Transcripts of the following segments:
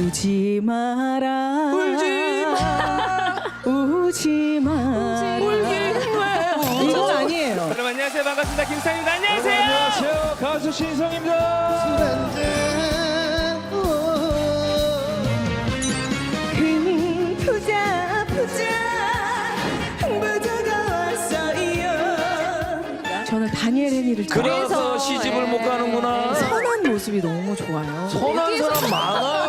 우지 마라. 울지 마. 우지 마라. 이건 아니에요. 여러분 안녕하세요. 반갑습니다. 김상입니다. 안녕하세요. 안녕하세요. 가수 신성입니다. 흥부자 부자. 왔어요. 저는 다니엘 헤니를 그래서 시집을 못 가는구나. 선한 모습이 너무 좋아요. 선한 사람 많아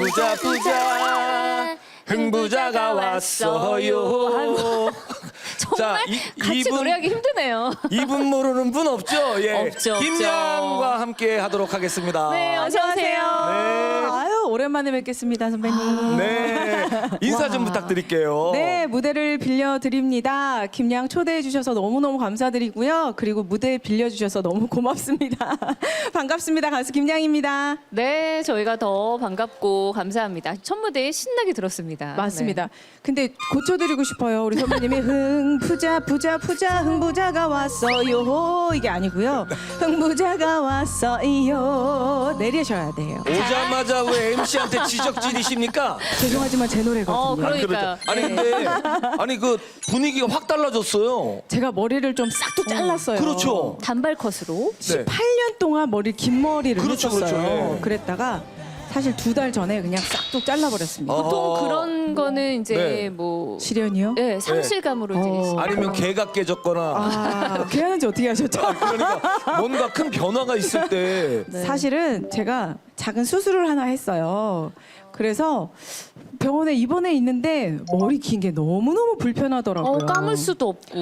부자 부자 부자 흥부자가 왔어요 정말 이- 같이 이분- 노래하기 힘드네요. 이분 모르는 분 없죠? 예. 없죠, 없죠. 김양과 함께 하도록 하겠습니다 네, 어서 오세요. 네. 아유 오랜만에 뵙겠습니다 선배님 네. 인사 좀 부탁드릴게요. 네, 무대를 빌려드립니다. 김양 초대해 주셔서 너무너무 감사드리고요. 그리고 무대 빌려주셔서 너무 고맙습니다. 반갑습니다. 가수 김양입니다. 네, 저희가 더 반갑고 감사합니다. 첫 무대에 신나게 들었습니다. 맞습니다. 근데 고쳐드리고 싶어요. 우리 선배님이 흥부자 부자 부자 흥부자가 왔어요. 이게 아니고요. 흥부자가 왔어요. 내리셔야 돼요. 오자마자 왜 MC한테 지적질이십니까? 죄송하지만 제 네. 노래거든요. 어, 그러니까요. 아니 네. 근데 아니 그 분위기가 확 달라졌어요. 제가 머리를 좀 싹둑 잘랐어요. 그렇죠. 단발 컷으로 네. 8년 동안 머리 긴 머리를 그렇죠, 했었어요. 그렇죠. 예. 그랬다가 사실 두 달 전에 그냥 싹둑 잘라버렸습니다. 어. 보통 그런 거는 이제 네. 뭐 실연이요? 네, 상실감으로 이제 어. 아니면 개가 깨졌거나 아, 개하는지 어떻게 하셨죠? 그러니까 뭔가 큰 변화가 있을 때 네. 사실은 제가 작은 수술을 하나 했어요. 그래서 병원에 입원해 있는데 머리 긴 게 너무너무 불편하더라고요. 어, 감을 수도 없고.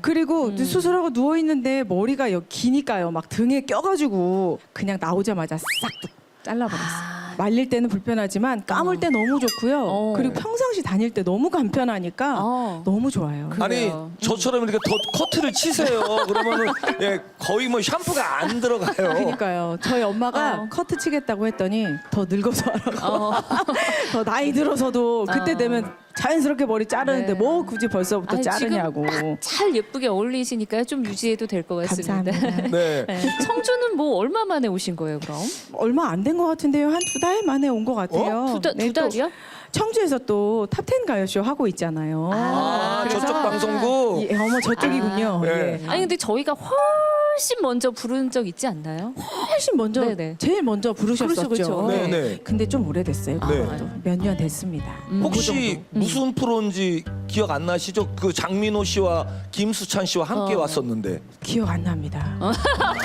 그리고 음. 수술하고 누워 있는데 머리가 여기 기니까요. 막 등에 껴가지고 그냥 나오자마자 싹둑 잘라버렸어요. 아. 말릴 때는 불편하지만 감을 때 너무 좋고요. 어. 그리고 평상시 다닐 때 너무 간편하니까 어. 너무 좋아요. 아니 그래요. 저처럼 이렇게 더 커트를 치세요. 그러면은 예, 거의 뭐 샴푸가 안 들어가요. 그러니까요. 저희 엄마가 어. 커트 치겠다고 했더니 더 늙어서 하라고. 어. 더 나이 들어서도 그때 어. 되면 자연스럽게 머리 자르는데 네. 뭐 굳이 벌써부터 아니, 자르냐고. 지금 잘 예쁘게 어울리시니까 좀 유지해도 될 것 같습니다. 감사합니다. 네. 네. 청주는 뭐 얼마 만에 오신 거예요, 그럼? 얼마 안 된 것 같은데요. 한 두 달 만에 온 것 같아요. 두, 달- 네, 두 또 달이요? 청주에서 또 탑텐 가요쇼 하고 있잖아요. 아, 그래서- 저쪽 방송국. 예, 어머 저쪽이군요. 아, 네. 예. 아니 근데 저희가 훨씬 먼저 부른 적 있지 않나요? 훨씬 먼저 네네. 제일 먼저 부르셨었죠. 그렇죠, 그렇죠. 네, 네. 근데 좀 오래됐어요. 네. 몇 년 됐습니다. 음. 혹시 무슨 프로인지 기억 안 나시죠? 그 장민호 씨와 김수찬 씨와 함께 어. 왔었는데. 기억 안 납니다.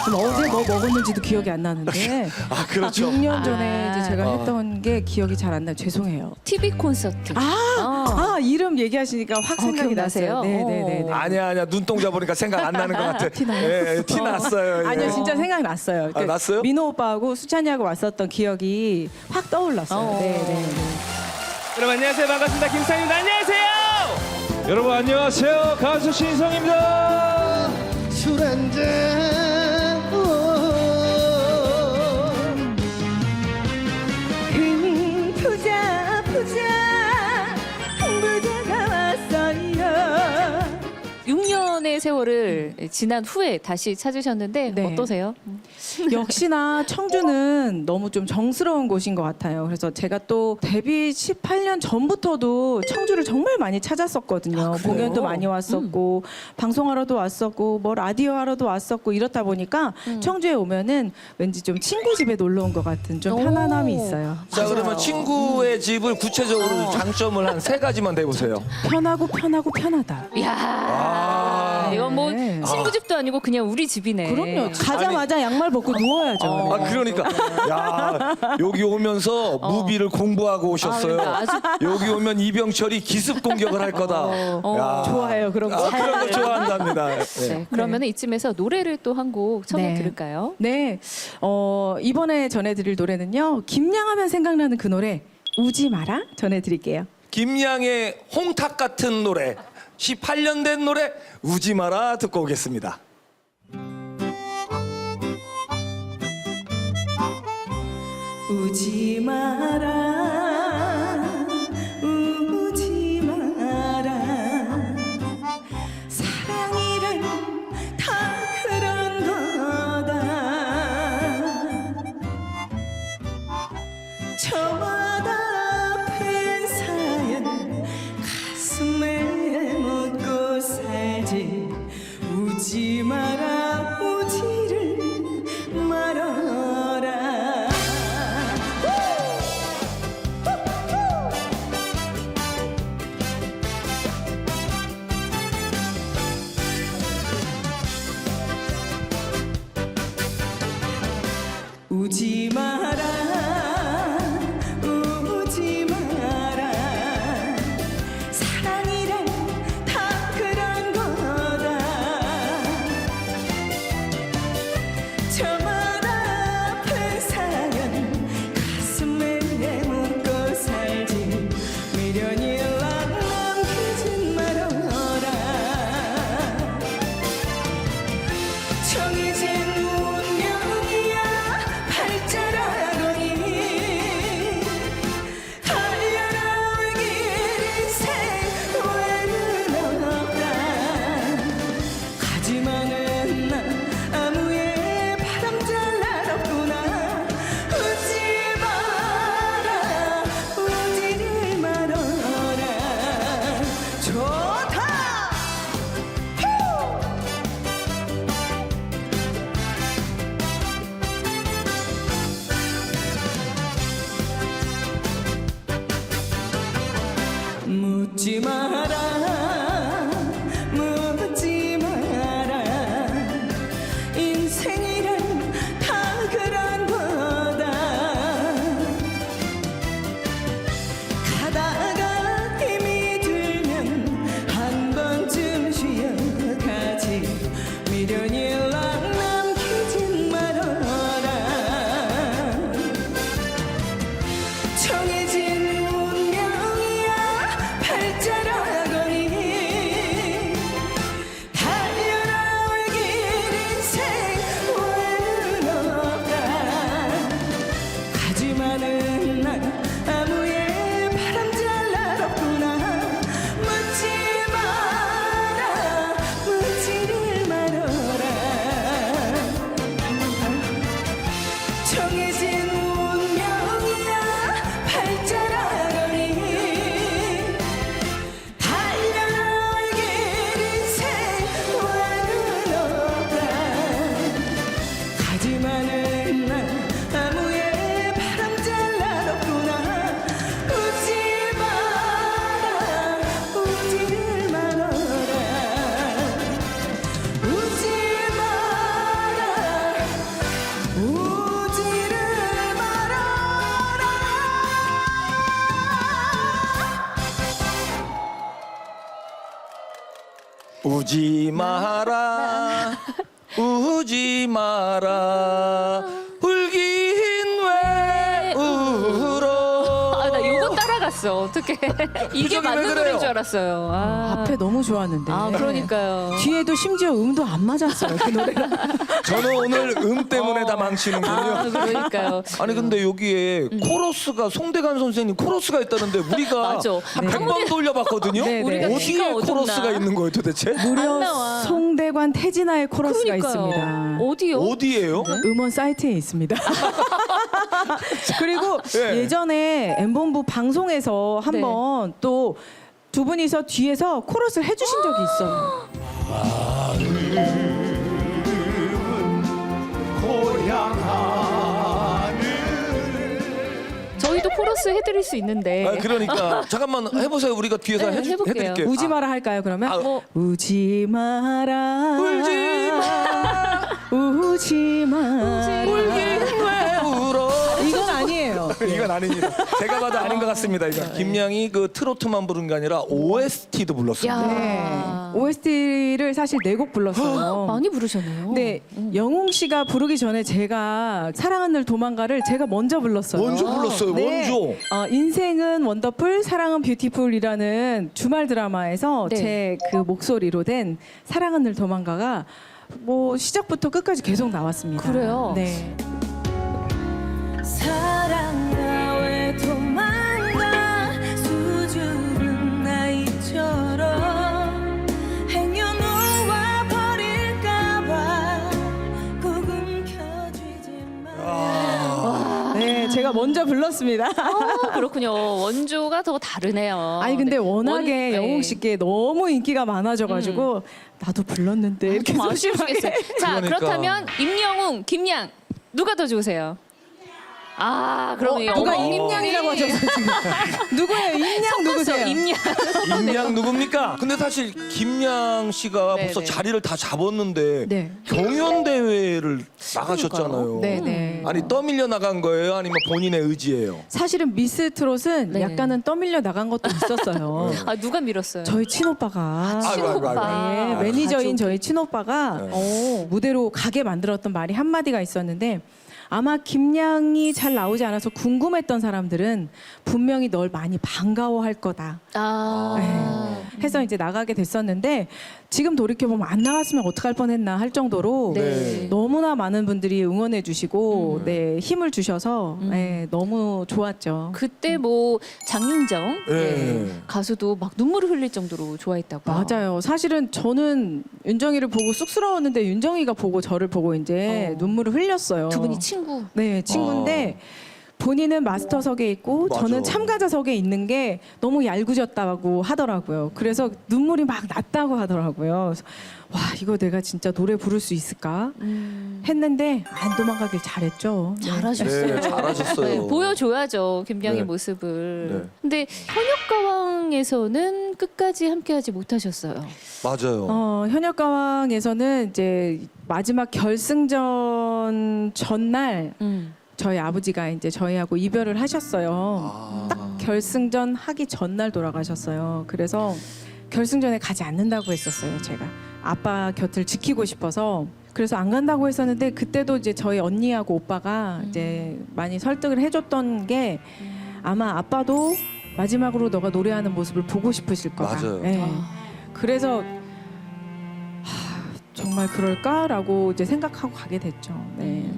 지금 어제 뭐 먹었는지도 기억이 안 나는데 아 그렇죠. 6년 전에 아. 이제 제가 아. 했던 게 기억이 잘 안 나요. 죄송해요. TV 콘서트. 아, 어. 아 이름 얘기하시니까 확 어, 생각이 기억나세요? 났어요. 네네네. 아니야 아니야 눈동자 보니까 생각 안 나는 것 같아. 티 나요? 예, 예, 티 났어요. 예. 아니요 진짜 생각 났어요. 아, 났어요? 민호 오빠하고 수찬이하고 왔었던 기억이 확 떠올랐어요. 어. 네네. 여러분 안녕하세요. 반갑습니다. 김상입니다. 안녕하세요. 여러분 안녕하세요. 가수 신성입니다. 술 한잔 6년의 세월을 지난 후에 다시 찾으셨는데 네. 어떠세요? 역시나 청주는 너무 좀 정스러운 곳인 것 같아요. 그래서 제가 또 데뷔 18년 전부터도 청주를 정말 많이 찾았었거든요. 공연도 많이 왔었고 방송하러도 왔었고 뭐 라디오 하러도 왔었고 이렇다 보니까 청주에 오면은 왠지 좀 친구 집에 놀러 온 것 같은 좀 오. 편안함이 있어요. 자 맞아요. 그러면 친구의 집을 구체적으로 장점을 한 세 가지만 대보세요. 편하고 편하고 편하다. 이 야, 이건 뭐 네. 친구 집도 아니고 그냥 우리 집이네. 그럼요. 가자마자 양말 벗고 누워야죠. 아 그러니까 야 여기 오면서 무비를 공부하고 오셨어요. 아, 그러니까 아주- 여기 오면 이병철이 기습 공격을 할 거다. 어, 야. 좋아해요 그런 거. 아, 그런 거 좋아한답니다. 네. 네, 그러면 은 이쯤에서 노래를 또 한 곡 청해 네. 들을까요? 네, 어, 이번에 전해드릴 노래는요. 김양하면 생각나는 그 노래 우지 마라 전해드릴게요. 김양의 홍탁 같은 노래 18년 된 노래 우지 마라 듣고 오겠습니다. 우지 마라 따라갔어. 어떻게 이게 왜 맞는? 노래인 줄 알았어요. 아, 앞에 너무 좋았는데 아 그러니까요. 뒤에도 심지어 음도 안 맞았어요 그 노래가 저는 오늘 음 때문에 다 망치는군요 아, 그러니까요. 아니 근데 여기에 코러스가 송대관 선생님 코러스가 있다는데 우리가 맞아. 한 100번 돌려봤거든요. 네, 네. 우리가 어디에 귀가 어둡나? 코러스가 있는 거예요 도대체? 무려 나와. 송대관 태진아의 코러스가 그러니까요. 있습니다 어디요? 어디예요? 음원 사이트에 있습니다. 그리고 네. 예전에 엠본부 방송에서 네. 한번 또 두 분이서 뒤에서 코러스를 해주신 적이 있어요. 저희도 코러스 해드릴 수 있는데. 아, 그러니까 잠깐만 해보세요. 우리가 뒤에서 네, 해주, 해볼게요. 해드릴게요. 우지 마라 할까요 그러면? 아, 뭐 우지 마라 울지 마. 이건 아닙니다. 제가 봐도 아닌 것 같습니다. 이거 김양이 그 트로트만 부른 게 아니라 OST도 불렀습니다. 야. 네. OST를 사실 네 곡 불렀어요. 많이 부르셨네요. 네, 영웅 씨가 부르기 전에 제가 사랑은 늘 도망가를 제가 먼저 불렀어요. 먼저 불렀어요. 네. 먼저. 어, 인생은 원더풀, 사랑은 뷰티풀이라는 주말 드라마에서 네. 제 그 목소리로 된 사랑은 늘 도망가가 뭐 시작부터 끝까지 계속 나왔습니다. 그래요? 네. 사랑 제가 먼저 불렀습니다. 아, 그렇군요. 원조가 더 다르네요. 아니 근데 네. 워낙에 원- 영웅 네. 씨께 너무 인기가 많아져가지고 나도 불렀는데 이렇게 좀 소심하게. 아쉬우시겠어요. 자, 그러니까. 그렇다면 임영웅, 김양 누가 더 좋으세요? 아, 그럼 이 어, 누가 어머님이- 임양이라고 지금 누구예요? 임양 누구세요? 임양. 김양 누굽니까? 근데 사실 김양 씨가 네, 벌써 네. 자리를 다 잡았는데 네. 경연 대회를 나가셨잖아요. 네, 네. 아니 떠밀려 나간 거예요? 아니면 본인의 의지예요? 사실은 미스 트롯은 네. 약간은 떠밀려 나간 것도 있었어요. 아, 누가 밀었어요? 저희 친오빠가 아이고, 아이고, 아이고. 네, 아, 매니저인 가족이. 저희 친오빠가 네. 어, 무대로 가게 만들었던 말이 한마디가 있었는데 아마 김양이 잘 나오지 않아서 궁금했던 사람들은 분명히 널 많이 반가워할 거다. 아. 네. 해서 이제 나가게 됐었는데 지금 돌이켜 보면 안 나갔으면 어떡할 뻔했나 할 정도로 네. 너무나 많은 분들이 응원해 주시고 네, 힘을 주셔서 네, 너무 좋았죠. 그때 뭐 장윤정 네. 네, 가수도 막 눈물을 흘릴 정도로 좋아했다고. 맞아요. 사실은 저는 윤정이를 보고 쑥스러웠는데 윤정이가 보고 저를 보고 이제 어. 눈물을 흘렸어요. 두 분이 친구. 네 친구인데 본인은 마스터석에 있고 맞아. 저는 참가자석에 있는 게 너무 얄궂었다고 하더라고요. 그래서 눈물이 막 났다고 하더라고요. 그래서 와 이거 내가 진짜 노래 부를 수 있을까 했는데 안 도망가길 잘했죠. 네. 잘하셨어요. 네, 잘하셨어요. 네, 보여줘야죠 김양의 네. 모습을. 네. 근데 현역가왕에서는 끝까지 함께하지 못하셨어요. 맞아요. 어, 현역가왕에서는 이제 마지막 결승전 전날 음. 저희 아버지가 이제 저희하고 이별을 하셨어요. 아. 딱 결승전 하기 전날 돌아가셨어요. 그래서 결승전에 가지 않는다고 했었어요. 제가 아빠 곁을 지키고 싶어서 그래서 안 간다고 했었는데 그때도 이제 저희 언니하고 오빠가 이제 많이 설득을 해줬던 게 아마 아빠도 마지막으로 너가 노래하는 모습을 보고 싶으실 거다. 맞아요. 네. 아. 그래서 하, 정말 그럴까라고 이제 생각하고 가게 됐죠. 네.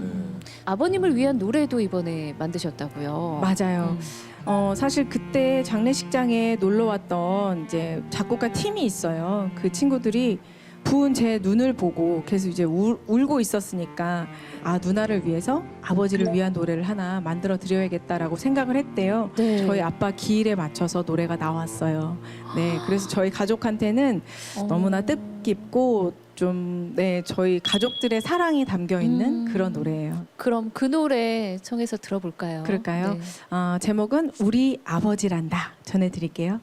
아버님을 위한 노래도 이번에 만드셨다고요. 맞아요. 음. 어, 사실 그때 장례식장에 놀러 왔던 이제 작곡가 팀이 있어요. 그 친구들이 부은 제 눈을 보고 계속 이제 울, 울고 있었으니까 아 누나를 위해서 아버지를 위한 노래를 하나 만들어 드려야겠다라고 생각을 했대요. 네. 저희 아빠 기일에 맞춰서 노래가 나왔어요. 네, 그래서 저희 가족한테는 어. 너무나 뜻깊고 좀 네, 저희 가족들의 사랑이 담겨 있는 음. 그런 노래예요. 그럼 그 노래 청해서 들어볼까요? 그럴까요? 네. 어, 제목은 우리 아버지란다 전해드릴게요.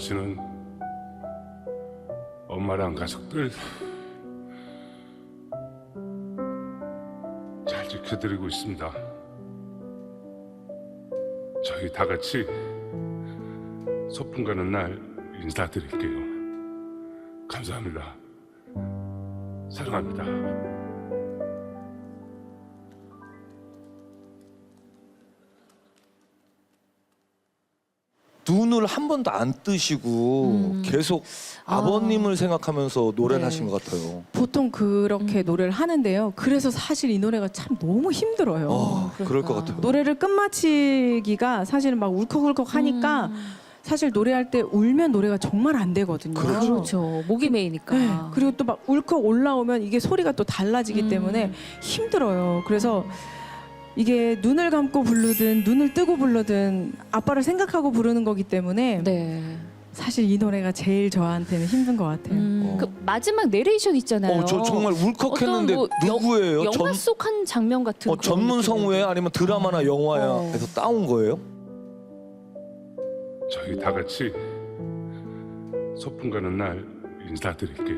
씨는 엄마랑 가족들 잘 지켜드리고 있습니다. 저희 다 같이 소풍 가는 날 인사드릴게요. 감사합니다. 사랑합니다. 눈을 한 번도 안 뜨시고 계속 아버님을 생각하면서 노래를 네. 하신 것 같아요. 보통 그렇게 노래를 하는데요. 그래서 사실 이 노래가 참 너무 힘들어요. 어, 그럴 것 같아요. 노래를 끝마치기가 사실은 막 울컥울컥 하니까 사실 노래할 때 울면 노래가 정말 안 되거든요. 그렇죠. 목이 메이니까. 네. 그리고 또 막 울컥 올라오면 이게 소리가 또 달라지기 때문에 힘들어요. 그래서 이게 눈을 감고 부르든 눈을 뜨고 부르든 아빠를 생각하고 부르는 거기 때문에 네. 사실 이 노래가 제일 저한테는 힘든 것 같아요. 음, 그 마지막 내레이션 있잖아요. 어, 저 정말 울컥했는데 어떤 뭐 누구예요? 영화 전, 속 한 장면 같은 어, 그런 전문 느낌인데. 성우예요? 아니면 드라마나 영화에서 어. 따온 거예요? 저희 다 같이 소풍 가는 날 인사드릴게요.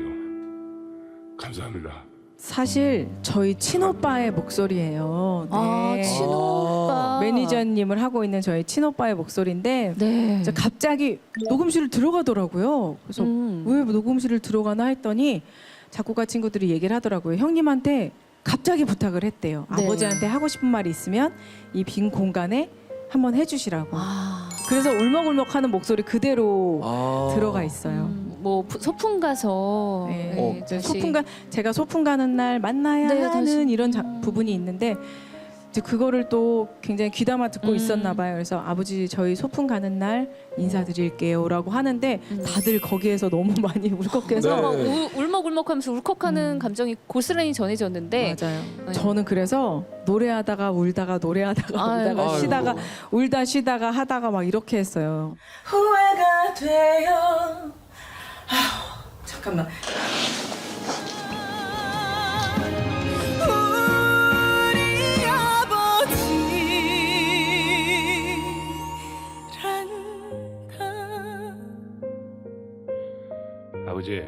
감사합니다. 사실 저희 친오빠의 목소리예요. 아, 네. 친오빠. 매니저님을 하고 있는 저희 친오빠의 목소리인데 네. 저 갑자기 녹음실을 들어가더라고요. 그래서 음. 왜 녹음실을 들어가나 했더니 작곡가 친구들이 얘기를 하더라고요. 형님한테 갑자기 부탁을 했대요. 네. 아버지한테 하고 싶은 말이 있으면 이 빈 공간에 한번 해주시라고. 아. 그래서 울먹울먹하는 목소리 그대로 아. 들어가 있어요. 음, 뭐 부- 소풍 가서 네. 네, 이제 다시- 소풍 가 제가 소풍 가는 날 만나야 네, 하는 다시- 이런 자- 음. 부분이 있는데 이제 그거를 또 굉장히 귀담아 듣고 음. 있었나 봐요. 그래서 아버지 저희 소풍 가는 날 인사드릴게요라고 하는데 음. 다들 거기에서 너무 많이 울컥해서 네. 울먹울먹하면서 울컥하는 음. 감정이 고스란히 전해졌는데 맞아요. 네. 저는 그래서 노래하다가 울다가 노래하다가 아유. 울다가 아이고. 쉬다가 울다 쉬다가 하다가 막 이렇게 했어요. 후회가 돼요. 아, 잠깐만. 우리 아버지란다. 아버지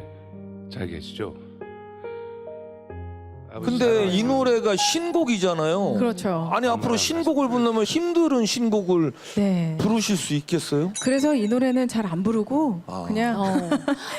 잘 계시죠? 근데. 이 노래가 신곡이잖아요. 그렇죠. 아니 앞으로 신곡을 부르면 힘든 신곡을 네. 부르실 수 있겠어요? 그래서 이 노래는 잘 안 부르고 아. 그냥 어.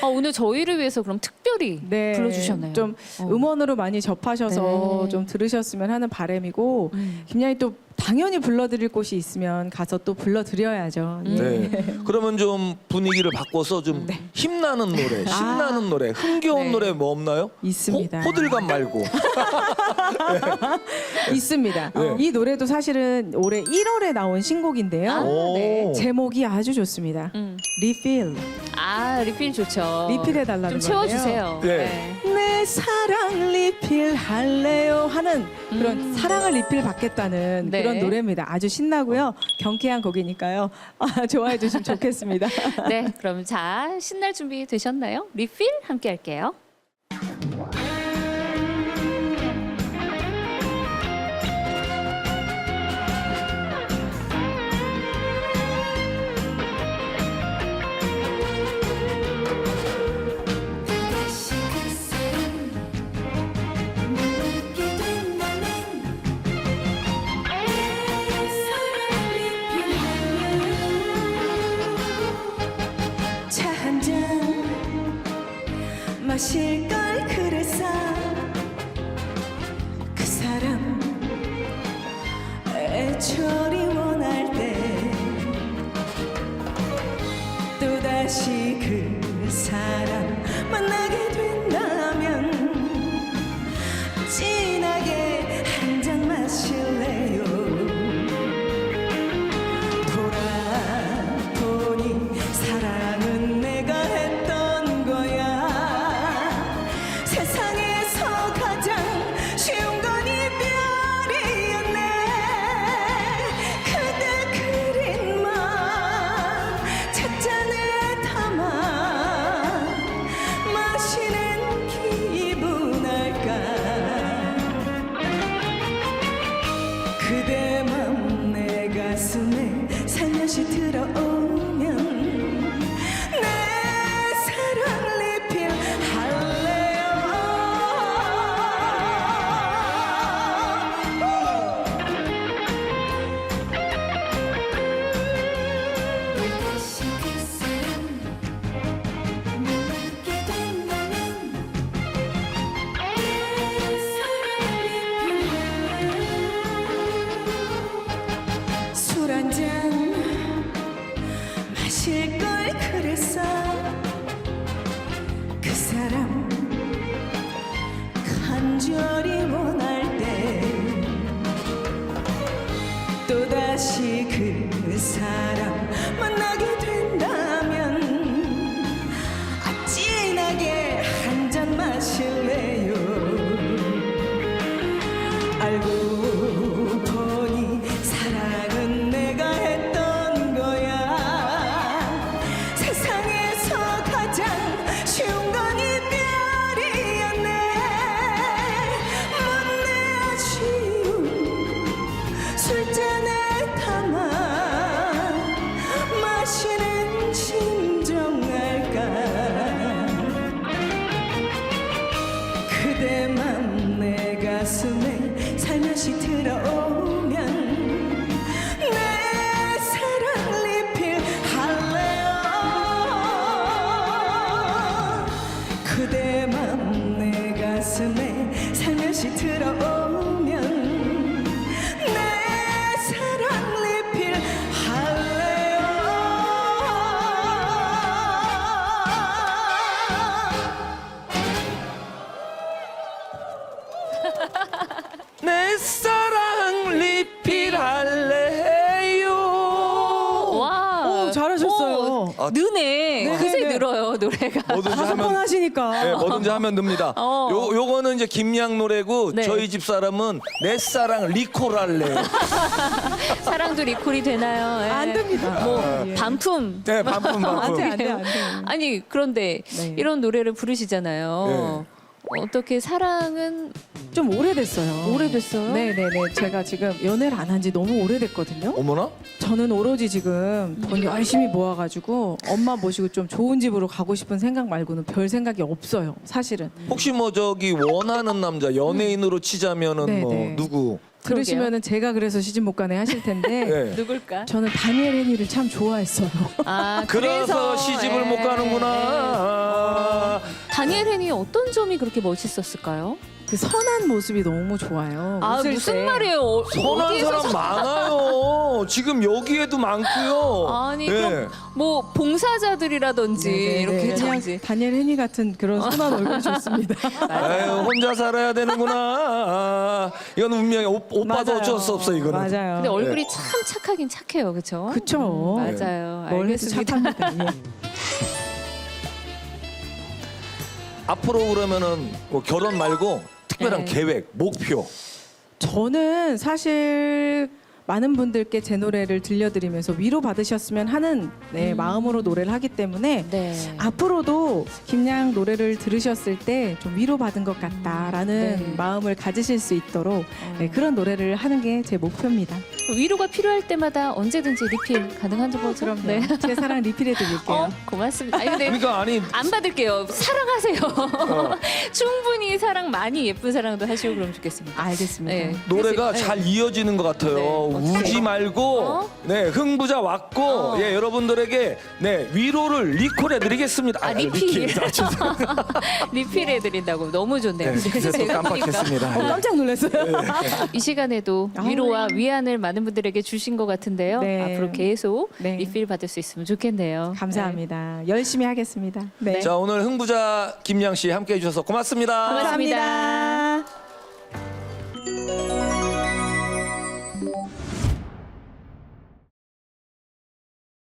아, 오늘 저희를 위해서 그럼 특별히 네, 불러주셨나요? 좀 어. 음원으로 많이 접하셔서 네. 좀 들으셨으면 하는 바람이고 음. 김양이 또 당연히 불러드릴 곳이 있으면 가서 또 불러드려야죠. 음. 네. 그러면 좀 분위기를 바꿔서 좀 힘나는 노래, 신나는 노래, 흥겨운 네. 노래 뭐 없나요? 있습니다. 호, 호들갑 말고. 있습니다. 네. 이 노래도 사실은 올해 1월에 나온 신곡인데요. 아, 오. 네. 제목이 아주 좋습니다. 음. 리필. 아 리필 좋죠. 리필해 달라는 좀. 채워주세요. 네. 내 사랑 리필 할래요 하는 그런 사랑을 리필 받겠다는 음. 네. 그런 노래입니다. 아주 신나고요. 경쾌한 곡이니까요. 아, 좋아해 주시면 좋겠습니다. 네, 그럼 자 신날 준비 되셨나요? 리필 함께 할게요. 마 그대 맘내 가슴에 살며시 들어오 뭐든지 다섯 번 하면 하시니까. 네, 뭐든지 하면 듭니다. 어. 요 요거는 이제 김양 노래고 네. 저희 집 사람은 내 사랑 리코랄래. 사랑도 리콜이 되나요? 예. 안 됩니다. 뭐 예. 반품. 네, 반품 안 반품. 돼, 안 돼, 안 돼. 아니 그런데 네. 이런 노래를 부르시잖아요. 어떻게 사랑은 좀 오래됐어요. 오래됐어요? 네네네. 제가 지금 연애를 안 한 지 너무 오래됐거든요. 어머나? 저는 오로지 지금 돈 열심히 모아가지고 엄마 모시고 좀 좋은 집으로 가고 싶은 생각 말고는 별 생각이 없어요. 사실은. 혹시 뭐 저기 원하는 남자 연예인으로 치자면은 네, 뭐 네. 누구? 들으시면은 제가 그래서 시집 못 가네 하실 텐데 네. 누굴까? 저는 다니엘 헤니를 참 좋아했어요. 아 그래서 시집을 못 예. 가는구나. 아. 다니엘 헨이 어떤 점이 그렇게 멋있었을까요? 그 선한 모습이 너무 좋아요. 아 웃을 무슨 때. 말이에요? 어, 선한 어디에서 사람 많아요. 지금 여기에도 많고요. 아니 예. 그럼 뭐 봉사자들이라든지 네네네. 이렇게 그냥 참지. 다니엘 헤니 같은 그런 선한 얼굴이 좋습니다. 아유, 혼자 살아야 되는구나. 아, 이건 운명이 오, 오빠도 맞아요. 어쩔 수 없어 이거는. 맞아요. 근데 얼굴이 참 착하긴 착해요, 그렇죠? 그쵸. 맞아요. 뭘 해도 알겠습니다. 착합니다. 예. 앞으로 그러면은 뭐 결혼 말고 특별한 네. 계획, 목표. 저는 사실 많은 분들께 제 노래를 들려드리면서 위로 받으셨으면 하는 네, 마음으로 노래를 하기 때문에 네. 앞으로도 김양 노래를 들으셨을 때 좀 위로 받은 것 같다라는 네. 마음을 가지실 수 있도록 네, 그런 노래를 하는 게 제 목표입니다. 위로가 필요할 때마다 언제든지 리필 가능한 거죠? 그럼요. 네. 제 사랑 리필해 드릴게요. 어, 고맙습니다. 아니, 근데 그러니까 아니 안 받을게요. 사랑하세요. 어. 충분히 사랑 많이 예쁜 사랑도 하시고 그러면 좋겠습니다. 알겠습니다. 네. 노래가 네. 잘 이어지는 것 같아요. 네? 우지 말고 어? 네 흥부자 왔고 어. 예 여러분들에게 네 위로를 리콜해 드리겠습니다. 아, 리필. 리필 해 드린다고 너무 좋네요. 네, 그래서 또 제가 깜빡했습니다. 어, 깜짝 놀랐어요. 이 시간에도 아우. 위로와 위안을 많은 분들에게 주신 것 같은데요. 네. 앞으로 계속 네. 리필 받을 수 있으면 좋겠네요. 감사합니다. 네. 열심히 하겠습니다. 네. 네. 자 오늘 흥부자 김양 씨 함께해 주셔서 고맙습니다. 고맙습니다. 감사합니다.